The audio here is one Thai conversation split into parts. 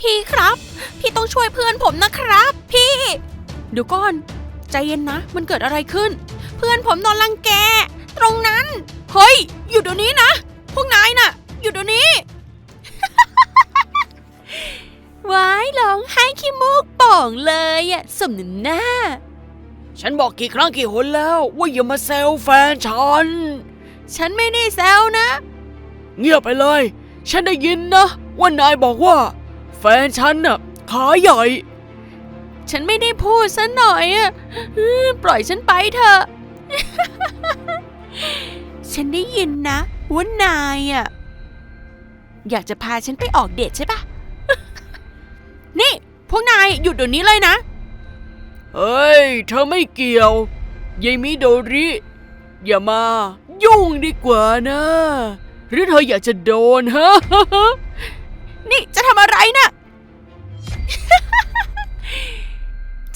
พี่ครับ พี่ต้องช่วยเพื่อนผมนะครับ พี่ เดี๋ยวก่อน ใจเย็นนะ มันเกิดอะไรขึ้น เพื่อนผมโดนรังแก ตรงนั้น เฮ้ย อยู่เดี๋ยวนี้นะ พวกนายน่ะ อยู่เดี๋ยวนี้ ว้ายร้องไห้ขี้มูกป่องเลยอะสมน้ำหน้า ฉันบอกกี่ครั้งกี่หนแล้วว่าอย่ามาแซวแฟนฉัน ฉันไม่ได้แซวนะ เงียบไปเลย ฉันได้ยินนะ ว่านายบอกว่า แฟนฉันน่ะขาใหญ่ ฉันไม่ได้พูดซะหน่อยอะปล่อยฉันไปเถอะ ฉันได้ยินนะว่านายอะอยากจะพาฉันไปออกเดทใช่ปะ นี่ พวกนายหยุดเดี๋ยวนี้เลยนะ เฮ้ย เธอไม่เกี่ยวยายมิโดริ อย่ามา ยุ่งดีกว่านะ หรือเธออยากจะโดนฮะ นี่จะทำอะไรนะ่ะ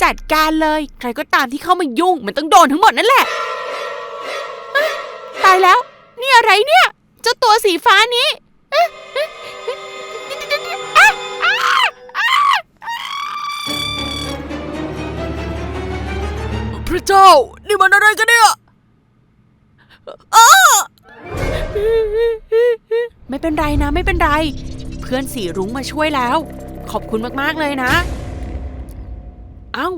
จัดการเลย ใครก็ตามที่เข้ามายุ่ง มันต้องโดนทั้งหมดนั่นแหละ ตายแล้ว นี่อะไรเนี่ยเจ้าตัวสีฟ้านี้พระเจ้า นี่มันอะไรกันเนี่ยไม่เป็นไรนะ ไม่เป็นไร เพื่อนสีรุ้งมาช่วยแล้ว ขอบคุณมากๆเลยนะ เอ้า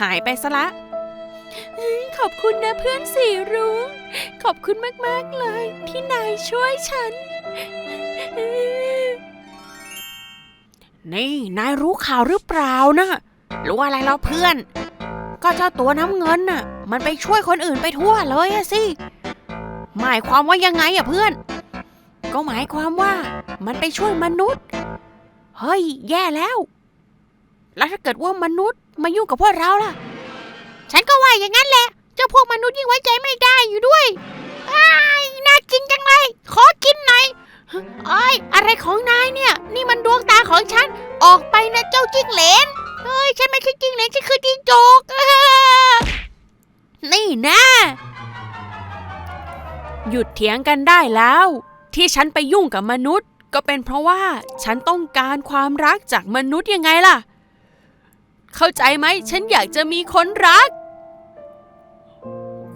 หายไปซะละขอบคุณนะเพื่อนสีรุ้ง ขอบคุณมากๆเลย ที่นายช่วยฉัน นี่นายรู้ข่าวหรือเปล่านะรู้อะไรแล้วเพื่อน ก็เจ้าตัวน้ำเงินน่ะ มันไปช่วยคนอื่นไปทั่วเลยอะสิหมายความว่ายังไงอะเพื่อน ก็หมายความว่ามันไปช่วยมนุษย์ เฮ้ย แย่แล้ว แล้วถ้าเกิดว่ามนุษย์มายุ่งกับพวกเราล่ะ ฉันก็ว่าอย่างนั้นแหละ เจ้าพวกมนุษย์ยิ่งไว้ใจไม่ได้อยู่ด้วยอ้ายน่ากินจังเลย ขอกินหน่อยเอ้ยอะไรของนายเนี่ย นี่มันดวงตาของฉัน ออกไปนะเจ้าจิ้งเหลนเฮ้ย ฉันไม่ใช่จิ้งเหลนฉันคือจิ้งจก นี่นะ หยุดเถียงกันได้แล้ว ที่ฉันไปยุ่งกับมนุษย์ ก็เป็นเพราะว่าฉันต้องการความรักจากมนุษย์ยังไงล่ะ เข้าใจไหมฉันอยากจะมีคนรัก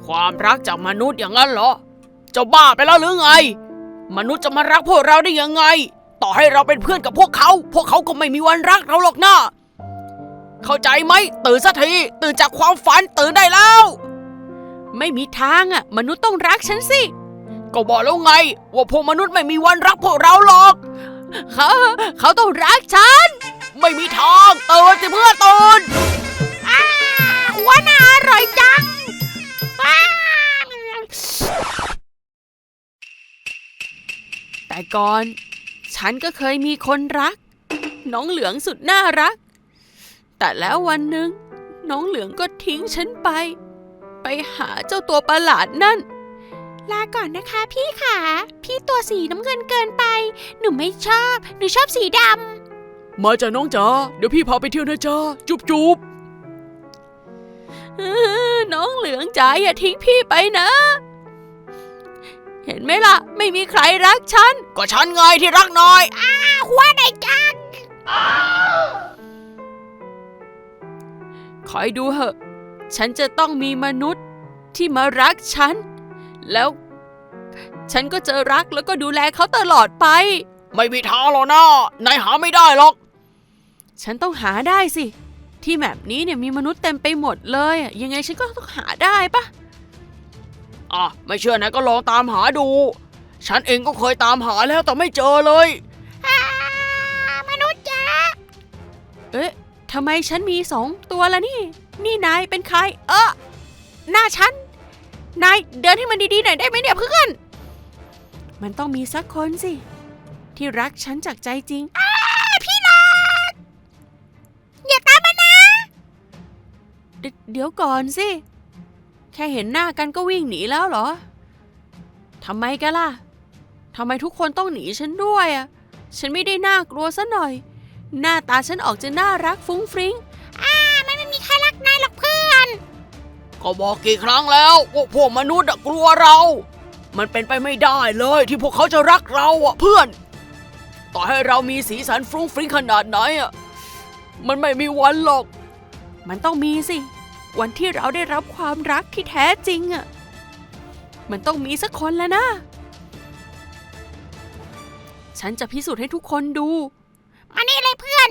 ความรักจากมนุษย์อย่างนั้นเหรอเจ้าบ้าไปแล้วหรือไง มนุษย์จะมารักพวกเราได้ยังไง ต่อให้เราเป็นเพื่อนกับพวกเขา พวกเขาก็ไม่มีวันรักเราหรอกนะเข้าใจไหมตื่นสักทีตื่นจากความฝันตื่นได้แล้ว ไม่มีทางอะ มนุษย์ต้องรักฉันสิ ก็บอกแล้วไง ว่าพวกมนุษย์ไม่มีวันรักพวกเราหรอก เขาเขาต้องรักฉัน ไม่มีทางตื่นสิเพื่อนตื่นอ้าหัวหน้าอร่อยจังอ้าแต่ก่อน ฉันก็เคยมีคนรัก น้องเหลืองสุดน่ารัก แต่แล้ววันหนึ่งน้องเหลืองก็ทิ้งฉันไป ไปหาเจ้าตัวประหลาดนั่น ลาก่อนนะคะพี่ขาพี่ตัวสีน้ำเงินเกินไป หนูไม่ชอบ หนูชอบสีดำมาจากน้องจ๋าเดี๋ยวพี่พาไปเที่ยวนะจ๊ะจุ๊บจุ๊บเออน้องเหลืองจ๋าอย่าทิ้งพี่ไปนะ เห็นไหมล่ะ ไม่มีใครรักฉัน ก็ฉันไงที่รักน้อยหัวไหนจังคอยดูเหอะ ฉันจะต้องมีมนุษย์ที่มารักฉัน แล้ว ฉันก็จะรักแล้วก็ดูแลเขาตลอดไป ไม่มีทางหรอกนะนายหาไม่ได้หรอก ฉันต้องหาได้สิ ที่แมปนี้เนี่ยมีมนุษย์เต็มไปหมดเลยอะยังไงฉันก็ต้องหาได้ปะอะ ไม่เชื่อนายก็ลองตามหาดู ฉันเองก็เคยตามหาแล้วแต่ไม่เจอเลย มนุษย์จ้าเอ๊ะทำไมฉันมีสองตัวละนี่ นี่นายเป็นใคร เออหน้าฉัน นายเดินให้มันดีๆหน่อยได้ไหมเนี่ยเพื่อน มันต้องมีสักคนสิ ที่รักฉันจากใจจริงพี่รักอย่าตามมานะเดี๋ยวก่อนสิ แค่เห็นหน้ากันก็วิ่งหนีแล้วเหรอทำไมกันล่ะทำไมทุกคนต้องหนีฉันด้วยอะฉันไม่ได้น่ากลัวซะหน่อย หน้าตาฉันออกจะน่ารักฟุ้งฟริ้ง ก็บอกกี่ครั้งแล้วว่าพวกมนุษย์กลัวเรา มันเป็นไปไม่ได้เลยที่พวกเขาจะรักเราอะเพื่อน ต่อให้เรามีสีสันฟรุ้งฟริ้งขนาดไหนอะ มันไม่มีวันหรอก มันต้องมีสิ วันที่เราได้รับความรักที่แท้จริงอะมันต้องมีสักคนแล้วนะ ฉันจะพิสูจน์ให้ทุกคนดู มานี่เลยเพื่อน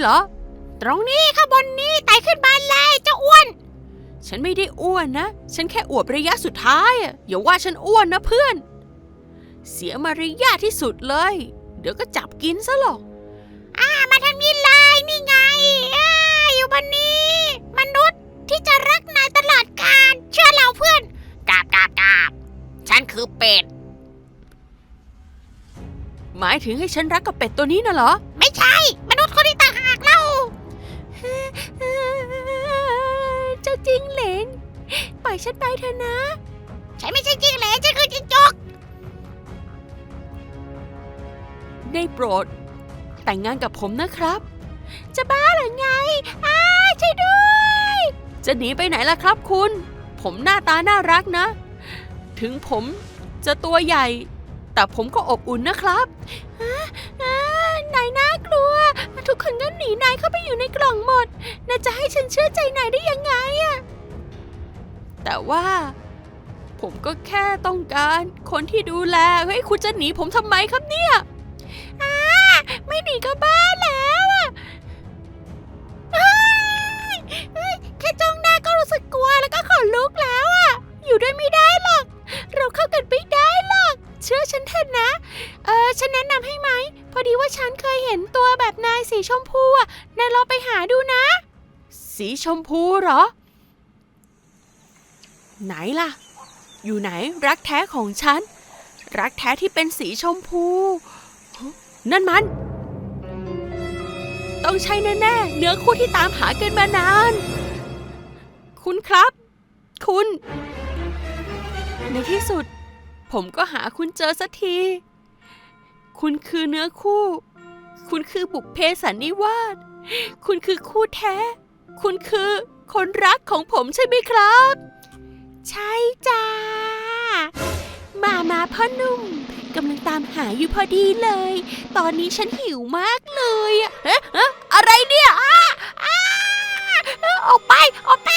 เหรอ ตรงนี้ข้างบนนี้ไต่ขึ้นมาเลยเจ้าอ้วน ฉันไม่ได้อ้วนนะ ฉันแค่อวบระยะสุดท้ายอะอย่าว่าฉันอ้วนนะเพื่อน เสียมารยาทที่สุดเลย เดี๋ยวก็จับกินซะหรอกอ่ามาทางนี้เลยนี่ไงอ่าอยู่บนนี้ มนุษย์ที่จะรักนายตลอดกาลเชื่อเราเพื่อนกราบกราบกราบฉันคือเป็ด หมายถึงให้ฉันรักกับเป็ดตัวนี้น่ะเหรอ ไม่ใช่ ม จ้าจิงเหลนปล่อยฉันไปเถอะนะ ฉันไม่ใช่จิงเหลนฉันคือจิงจก ได้โปรด แต่งงานกับผมนะครับ จะบ้าหรือไงอ้าช่วยด้วย จะหนีไปไหนล่ะครับคุณ ผมหน้าตาน่ารักนะ ถึงผมจะตัวใหญ่ แต่ผมก็อบอุ่นนะครับอ่าอ่า นายน่ากลัว ทุกคนก็หนีนายเข้าไปอยู่ในกล่องหมดนายจะให้ฉันเชื่อใจนายได้ยังไงอะแต่ว่า ผมก็แค่ต้องการคนที่ดูแล เฮ้ยคุณจะหนีผมทำไมครับเนี่ยอ่าไม่หนีก็บ้าแล้วอะแค่จ้องหน้าก็รู้สึกกลัวแล้วก็ขนลุกแล้วอะอยู่ด้วยไม่ได้หรอก เราเข้ากันไม่ได้ เชื่อฉันเถอะนะ เออฉันแนะนำให้ไหม พอดีว่าฉันเคยเห็นตัวแบบนายสีชมพูอะนายลองไปหาดูนะ สีชมพูเหรอ ไหนล่ะ อยู่ไหนรักแท้ของฉัน รักแท้ที่เป็นสีชมพู นั่นมัน ต้องใช่แน่ๆเนื้อคู่ที่ตามหากันมานาน คุณครับ คุณ ในที่สุด ผมก็หาคุณเจอสักที คุณคือเนื้อคู่ คุณคือบุพเพสันนิวาส คุณคือคู่แท้ คุณคือคนรักของผมใช่ไหมครับ ใช่จ้า มามาพ่อหนุ่มกำลังตามหาอยู่พอดีเลย ตอนนี้ฉันหิวมากเลยอะเอ๊ะเอ๊ะอะไรเนี่ยอ้าอ้าออกไป ออกไป